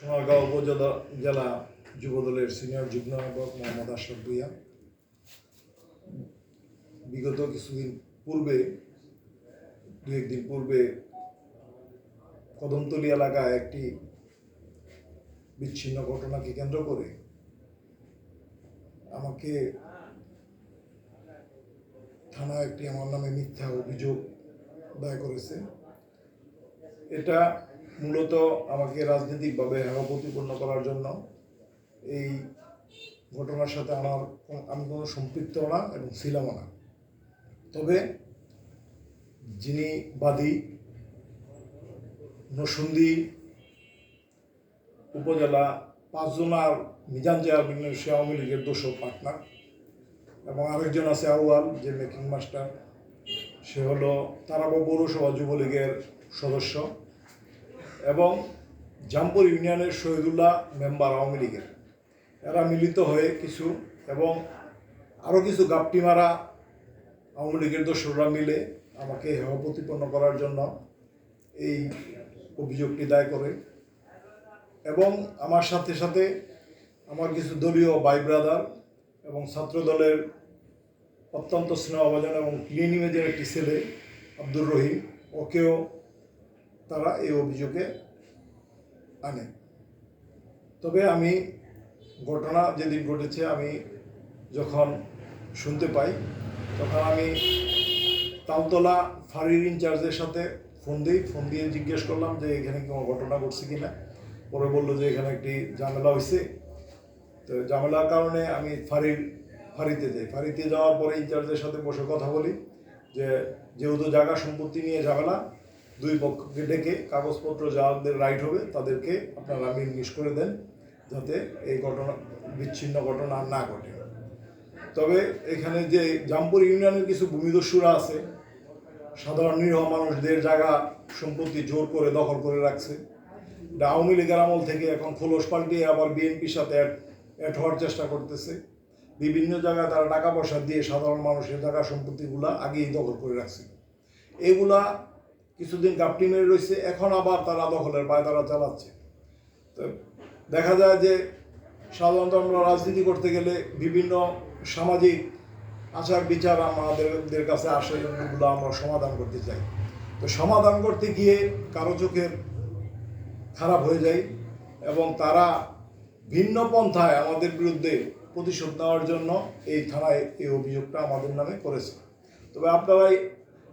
সোনারগাঁও উপজেলা, জেলা যুবদলের সিনিয়র যুগ্ম আহ্বায়ক মোহাম্মদ আশরাফ ভুইয়া। বিগত কিছুদিন পূর্বে, দু একদিন পূর্বে কদমতলী এলাকায় একটি বিচ্ছিন্ন ঘটনাকে কেন্দ্র করে আমাকে থানা একটি আমার নামে মিথ্যা অভিযোগ দায় করেছে। এটা মূলত আমাকে রাজনৈতিকভাবে হেয় প্রতিপন্ন করার জন্য এই ঘটনার সাথে আমার আমি কোনো সম্পৃক্ত না এবং ছিলামও না। তবে যিনি বাদী নসুন্দি উপজেলা পাঁচজনার মিজান চেয়ারম্যানের সে আওয়ামী লীগের দোষক পার্টনার এবং আরেকজন আছে আউয়াল, যে মেকিং মাস্টার সে হলো তারাবো পৌরসভা যুবলীগের সদস্য। এবং জামপুর ইউনিয়নের শহীদুল্লাহ মেম্বার আওয়ামী লীগের। এরা মিলিত হয়ে কিছু এবং আরও কিছু গাপটি মারা আওয়ামী লীগের দোসররা মিলে আমাকে হেয় প্রতিপন্ন করার জন্য এই অভিযোগটি দায় করে। এবং আমার সাথে সাথে আমার কিছু দলীয় ভাই ব্রাদার এবং ছাত্র দলের অত্যন্ত স্নেহভাজন এবং ক্লিন ইমেজের একটি ছেলে, আব্দুর রহিম, ওকেও তারা এই অভিযোগে আনে। তবে আমি ঘটনা যেদিন ঘটেছে, আমি যখন শুনতে পাই, তখন আমি তালতলা ফাঁড়ির ইনচার্জের সাথে ফোন দিই। ফোন দিয়ে জিজ্ঞেস করলাম যে, এখানে কোনো ঘটনা ঘটছে কি না পরে বলল যে, এখানে একটি ঝামেলা হয়েছে তো ঝামেলার কারণে আমি ফাঁড়ির, ফাঁড়িতে যাই। ফাঁড়িতে যাওয়ার পরে ইনচার্জের সাথে বসে কথা বলি যে, যেহেতু জায়গা সম্পত্তি নিয়ে ঝামেলা দুই পক্ষকে ডেকে কাগজপত্র যাদের রাইট হবে তাদেরকে আপনারা মিস করে দেন যাতে এই ঘটনা, বিচ্ছিন্ন ঘটনা না ঘটে। তবে এখানে যে জামপুর ইউনিয়নের কিছু ভূমিদস্যুরা আছে, সাধারণ নিরহ মানুষদের জায়গা সম্পত্তি জোর করে দখল করে রাখছে। এটা আওয়ামী লীগের আমল থেকে এখন খোলস পাল্টিয়ে আবার বিএনপির সাথে অ্যাড হওয়ার চেষ্টা করতেছে। বিভিন্ন জায়গায় তারা টাকা পয়সা দিয়ে সাধারণ মানুষের জায়গা সম্পত্তিগুলা আগেই দখল করে রাখছে। এগুলা কিছুদিন গাপটি মেরে রয়েছে, এখন আবার তারা দখলের পায়তারা চালাচ্ছে। তো দেখা যায় যে সাধারণত আমরা রাজনীতি করতে গেলে বিভিন্ন সামাজিক আচার বিচার আমাদের কাছে আসে, এগুলো আমরা সমাধান করতে চাই। তো সমাধান করতে গিয়ে কারও চোখের খারাপ হয়ে যায় এবং তারা ভিন্ন পন্থায় আমাদের বিরুদ্ধে প্রতিশোধ নেওয়ার জন্য এই থানায় এই অভিযোগটা আমাদের নামে করেছে। তবে আপনারাই,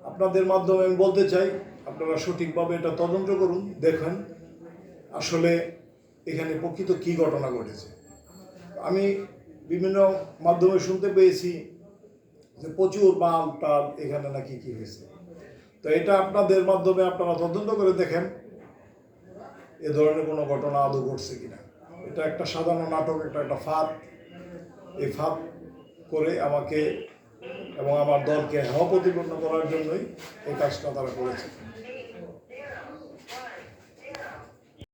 আপনাদের মাধ্যমে আমি বলতে চাই আপনারা সঠিকভাবে এটা তদন্ত করুন, দেখেন আসলে এখানে প্রকৃত কী ঘটনা ঘটেছে। আমি বিভিন্ন মাধ্যমে শুনতে পেয়েছি যে প্রচুর মাল টাল এখানে নাকি কি হয়েছে। তো এটা আপনাদের মাধ্যমে আপনারা তদন্ত করে দেখেন এ ধরনের কোনো ঘটনা আদৌ ঘটছে কিনা। এটা একটা সাধারণ নাটক একটা একটা ফাঁদ। এই ফাঁদ করে আমাকে এবং আমার দলকে হাওয়া প্রতিপন্ন করার জন্যই এই কাজটা তারা করেছে।